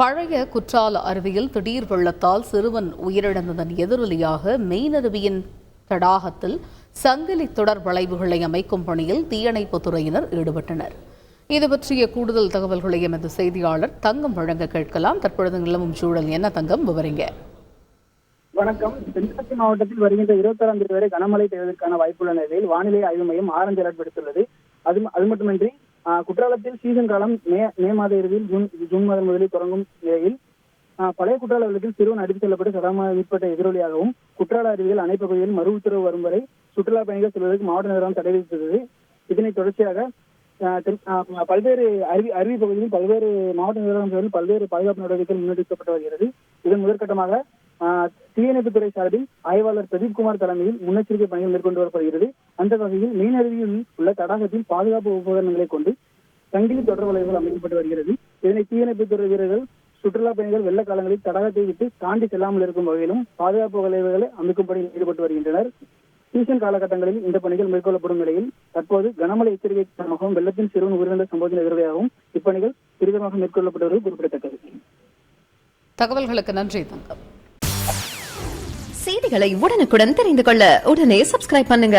பழைய குற்றால அருவியில் திடீர் வெள்ளத்தால் சிறுவன் உயிரிழந்ததன் எதிரொலியாக மெயினருவியின் தடாகத்தில் சங்கிலி தொடர் வளைவுகளை அமைக்கும் பணியில் தீயணைப்பு துறையினர் ஈடுபட்டனர். இது பற்றிய கூடுதல் தகவல்களை எமது செய்தியாளர் தங்கம் வழங்க கேட்கலாம். தற்பொழுது நிலவும் சூழல் என்ன தங்கம்? விவரிங்க. வணக்கம். தென்காசி மாவட்டத்தில் வருகின்ற இருபத்தாறாம் தேதி வரை கனமழை பெய்வதற்கான வாய்ப்புள்ள நிலையில் வானிலை ஆய்வு மையம் ஆரஞ்சு அலர்ட் விடுத்துள்ளது. அது அது மட்டுமின்றி குற்றாலத்தில் சீசன் காலம் மே மே மாத இறுதியில் ஜூன் ஜூன் மாதம் முதலில் தொடங்கும் நிலையில் பழைய குற்றால வெள்ளத்தில் சிறுவன் அடித்துச் செல்லப்பட்டு சடமாக ஏற்பட்ட எதிரொலியாகவும் குற்றால அருவிகள் அனைத்து பகுதியில் மறு உத்தரவு வரும் வரை சுற்றுலா பயணிகள் செல்வதற்கு மாவட்ட நிர்வாகம் தடை விதித்தது இதனை தொடர்ச்சியாக பல்வேறு அருவி அருவி பகுதியில் பல்வேறு மாவட்ட நிர்வாகம் சார்பில் பல்வேறு பாதுகாப்பு நடவடிக்கைகள் முன்னெடுக்கப்பட்டு வருகிறது. இதன் முதற்கட்டமாக தீயணைப்புத்துறை சார்பில் ஆய்வாளர் பிரதீப்குமார் தலைமையில் முன்னெச்சரிக்கை பணிகள் மேற்கொண்டு வரப்படுகிறது. அந்த வகையில் மீனருவியில் உள்ள தடாகத்தில் பாதுகாப்பு உபகரணங்களை கொண்டு சங்கிலி தொடர் வளைவுகள் அமைக்கப்பட்டு வருகிறது. இதனை தீயணைப்புத்துறை வீரர்கள் சுற்றுலா பயணிகள் வெள்ள காலங்களில் தடாகத்தை விட்டு தாண்டி செல்லாமல் இருக்கும் வகையிலும் பாதுகாப்பு வளைவுகளை அமைக்கும் பணியில் ஈடுபட்டு வருகின்றனர். சீசன் காலகட்டங்களில் இந்த பணிகள் மேற்கொள்ளப்படும் நிலையில் தற்போது கனமழை எச்சரிக்கை காரணமாகவும் வெள்ளத்தின் சிறுவன் உயிரிழந்த சம்பவத்தின் எதிர்வையாகவும் இப்பணிகள் துரிதமாக மேற்கொள்ளப்பட்டு வருவது குறிப்பிடத்தக்கது. தகவல்களுக்கு நன்றி தங்கம். செய்திகளை உடனுக்குடன் தெரிந்து கொள்ள உடனே சப்ஸ்கிரைப் பண்ணுங்க.